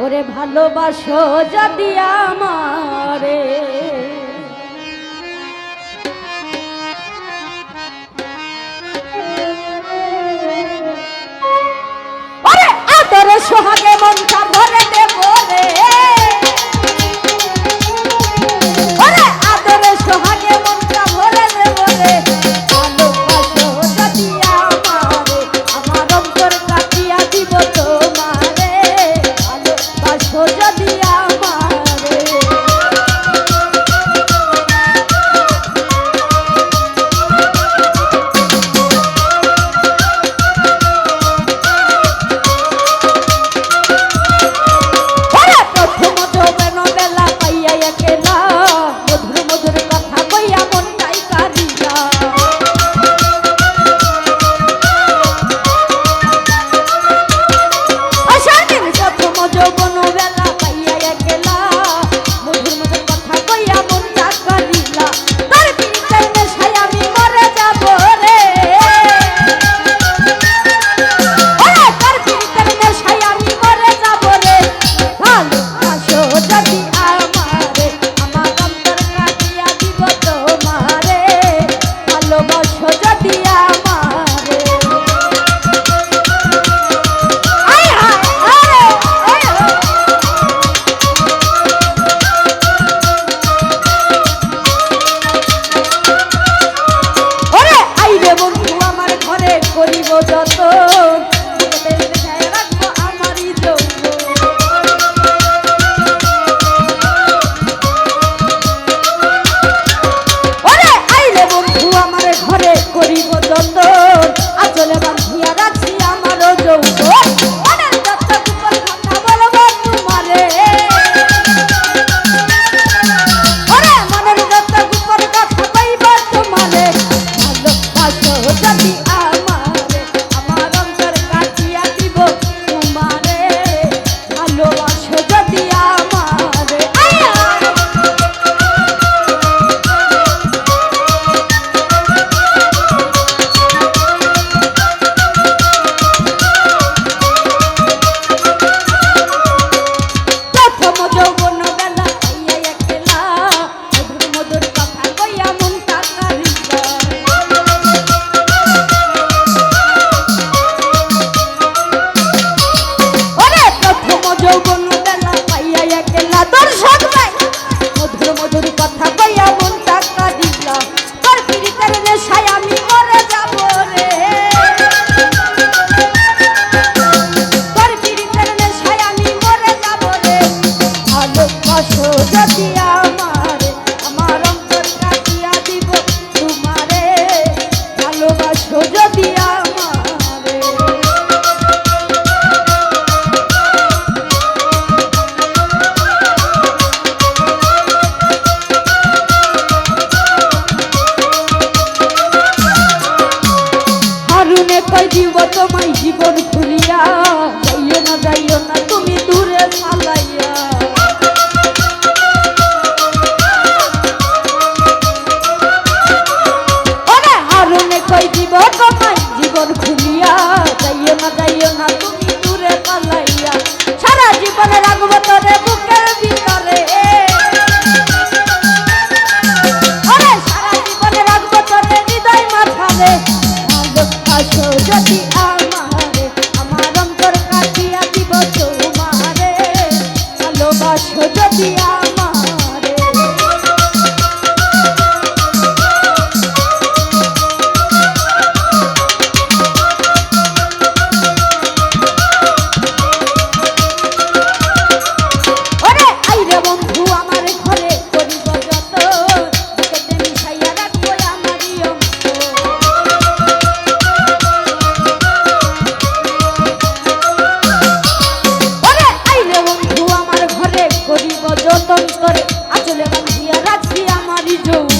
ওরে ভালোবাসো যদি আমারে। সোহাগে মন ela জীব যত Adoro jogo, velho. Hoy vivo con Ratan করে আচলে বাঁধিয়া রাখছি আমারই জোর